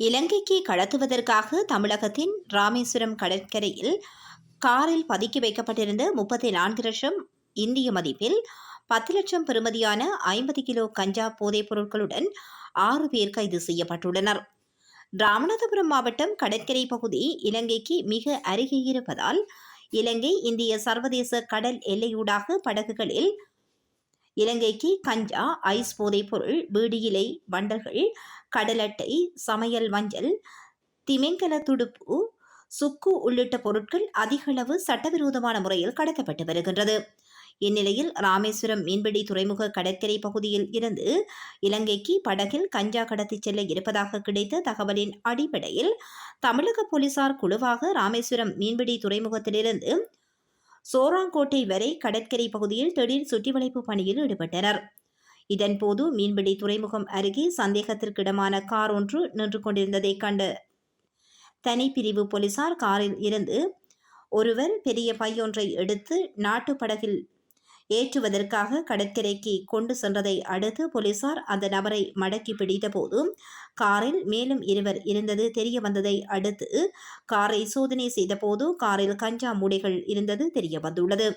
இலங்கைக்கு கடத்துவதற்காக தமிழகத்தின் ராமேஸ்வரம் கடற்கரையில் காரில் பதுக்கி வைக்கப்பட்டிருந்த முப்பத்தி நான்கு லட்சம் இந்திய மதிப்பில் பத்து லட்சம் பெறுமதியான ஐம்பது கிலோ கஞ்சா போதைப் பொருட்களுடன் ஆறு பேர் கைது செய்யப்பட்டுள்ளனர். ராமநாதபுரம் மாவட்டம் கடற்கரை பகுதி இலங்கைக்கு மிக அருகே இருப்பதால் இலங்கை இந்திய சர்வதேச கடல் எல்லையூடாக படகுகளில் இலங்கைக்கு கஞ்சா ஐஸ் போதைப் பொருள் பீடி இலை வண்டல்கள் கடலட்டை சமையல் மஞ்சள் திமிங்கல துடுப்பு சுக்கு உள்ளிட்ட பொருட்கள் அதிகளவு சட்டவிரோதமான முறையில் கடத்தப்பட்டு வருகின்றது. இந்நிலையில் ராமேஸ்வரம் மீன்பிடி துறைமுக கடற்கரை பகுதியில் இருந்து இலங்கைக்கு படகில் கஞ்சா கடத்திச் செல்ல இருப்பதாக கிடைத்த தகவலின் அடிப்படையில் தமிழக போலீசார் குழுவாக ராமேஸ்வரம் மீன்பிடி துறைமுகத்திலிருந்து சோராங்கோட்டை வரை கடற்கரை பகுதியில் திடீர் சுற்றிவளைப்பு பணியில் ஈடுபட்டனர். இதன்போது மீன்பிடி துறைமுகம் அருகே சந்தேகத்திற்கிடமான கார் ஒன்று நின்று கொண்டிருந்ததை கண்ட தனிப்பிரிவு போலீசார் காரில் இருந்து ஒருவர் பெரிய பையொன்றை எடுத்து நாட்டு படகில் ஏற்றுவதற்காக கடற்கரைக்கு கொண்டு சென்றதை அடுத்து போலீசார் அந்த நபரை மடக்கி பிடித்தபோது காரில் மேலும் இருவர் இருந்தது தெரிய வந்ததை அடுத்து காரை சோதனை செய்தபோது காரில் கஞ்சா மூடைகள் இருந்தது தெரிய வந்துள்ளது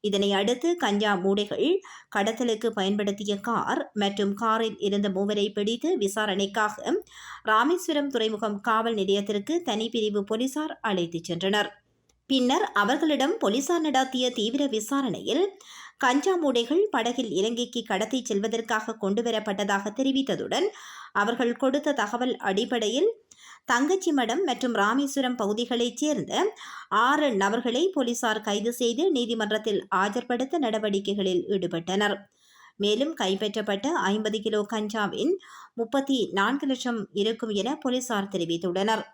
இதனை அடுத்து கஞ்சா மூடைகள் கடத்தலுக்கு பயன்படுத்திய கார் மற்றும் காரில் இருந்த மூவரை பிடித்து விசாரணைக்காக ராமேஸ்வரம் துறைமுகம் காவல் நிலையத்திற்கு தனிப்பிரிவு போலீசார் அழைத்துச் சென்றனர். பின்னர் அவர்களிடம் போலீசார் நடத்திய தீவிர விசாரணையில் கஞ்சா மூடைகள் படகில் இலங்கைக்கு கடத்தி செல்வதற்காக கொண்டுவரப்பட்டதாக தெரிவித்ததுடன் அவர்கள் கொடுத்த தகவல் அடிப்படையில் தங்கச்சி மடம் மற்றும் ராமேஸ்வரம் பகுதிகளைச் சேர்ந்த ஆறு நபர்களை போலீசார் கைது செய்து நீதிமன்றத்தில் ஆஜர்படுத்த நடவடிக்கைகளில் ஈடுபட்டனர். மேலும் கைப்பற்றப்பட்ட ஐம்பது கிலோ கஞ்சாவின் முப்பத்தி நான்கு லட்சம் இருக்கும் என போலீசார் தெரிவித்துள்ளனர்.